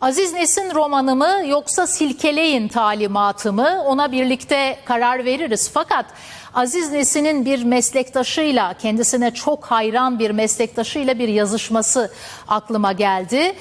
Aziz Nesin romanı mı yoksa silkeleyin talimatı mı ona birlikte karar veririz. Fakat Aziz Nesin'in bir meslektaşıyla kendisine çok hayran bir meslektaşıyla bir yazışması aklıma geldi.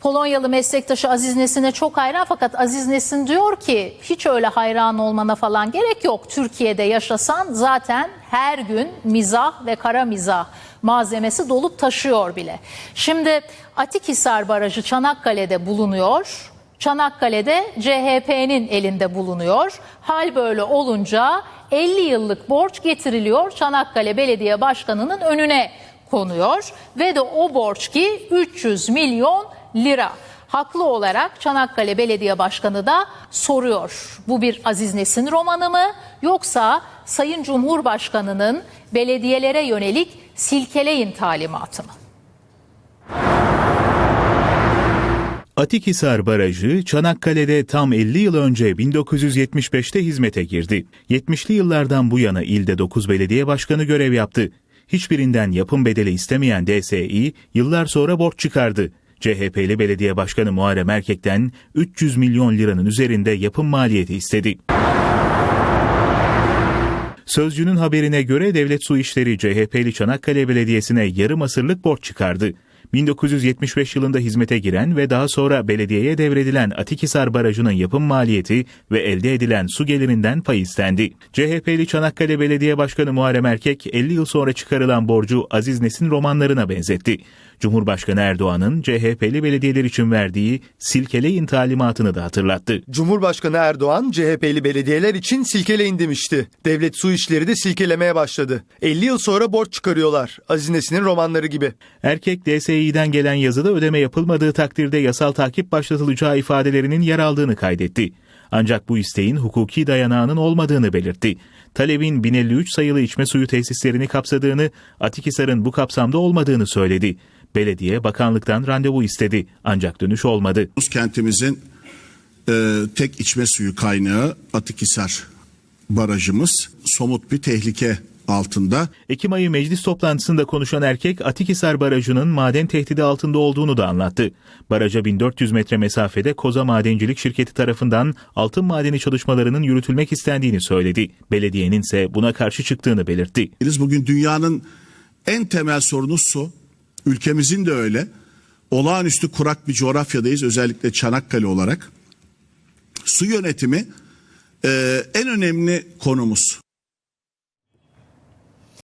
Polonyalı meslektaşı Aziz Nesin'e çok hayran fakat Aziz Nesin diyor ki hiç öyle hayran olmana falan gerek yok. Türkiye'de yaşasan zaten her gün mizah ve kara mizah malzemesi dolup taşıyor bile. Şimdi Atikhisar Barajı Çanakkale'de bulunuyor. Çanakkale'de CHP'nin elinde bulunuyor. Hal böyle olunca 50 yıllık borç getiriliyor Çanakkale Belediye Başkanı'nın önüne konuyor ve de o borç ki 300 milyon lira. Haklı olarak Çanakkale Belediye Başkanı da soruyor. Bu bir Aziz Nesin romanı mı yoksa Sayın Cumhurbaşkanı'nın belediyelere yönelik silkeleyin talimatı mı? Atikhisar Barajı Çanakkale'de tam 50 yıl önce 1975'te hizmete girdi. 70'li yıllardan bu yana ilde 9 belediye başkanı görev yaptı. Hiçbirinden yapım bedeli istemeyen DSİ yıllar sonra borç çıkardı. CHP'li belediye başkanı Muharrem Erkek'ten 300 milyon liranın üzerinde yapım maliyeti istedi. Sözcünün haberine göre Devlet Su İşleri CHP'li Çanakkale Belediyesi'ne yarım asırlık borç çıkardı. 1975 yılında hizmete giren ve daha sonra belediyeye devredilen Atikhisar Barajı'nın yapım maliyeti ve elde edilen su gelirinden pay istendi. CHP'li Çanakkale Belediye Başkanı Muharrem Erkek 50 yıl sonra çıkarılan borcu Aziz Nesin romanlarına benzetti. Cumhurbaşkanı Erdoğan'ın CHP'li belediyeler için verdiği silkeleyin talimatını da hatırlattı. Cumhurbaşkanı Erdoğan CHP'li belediyeler için silkeleyin demişti. Devlet su işleri de silkelemeye başladı. 50 yıl sonra borç çıkarıyorlar. Aziz Nesin'in romanları gibi. Erkek DSİ'den gelen yazıda ödeme yapılmadığı takdirde yasal takip başlatılacağı ifadelerinin yer aldığını kaydetti. Ancak bu isteğin hukuki dayanağının olmadığını belirtti. Talebin 1053 sayılı içme suyu tesislerini kapsadığını, Atikhisar'ın bu kapsamda olmadığını söyledi. Belediye bakanlıktan randevu istedi ancak dönüş olmadı. Kentimizin e, tek içme suyu kaynağı Atikhisar barajımız somut bir tehlike altında. Ekim ayı meclis toplantısında konuşan erkek Atikhisar Barajı'nın maden tehdidi altında olduğunu da anlattı. Baraja 1400 metre mesafede Koza Madencilik Şirketi tarafından altın madeni çalışmalarının yürütülmek istendiğini söyledi. Belediyenin ise buna karşı çıktığını belirtti. Biz bugün dünyanın en temel sorunu su. Ülkemizin de öyle. Olağanüstü kurak bir coğrafyadayız özellikle Çanakkale olarak. Su yönetimi e, en önemli konumuz.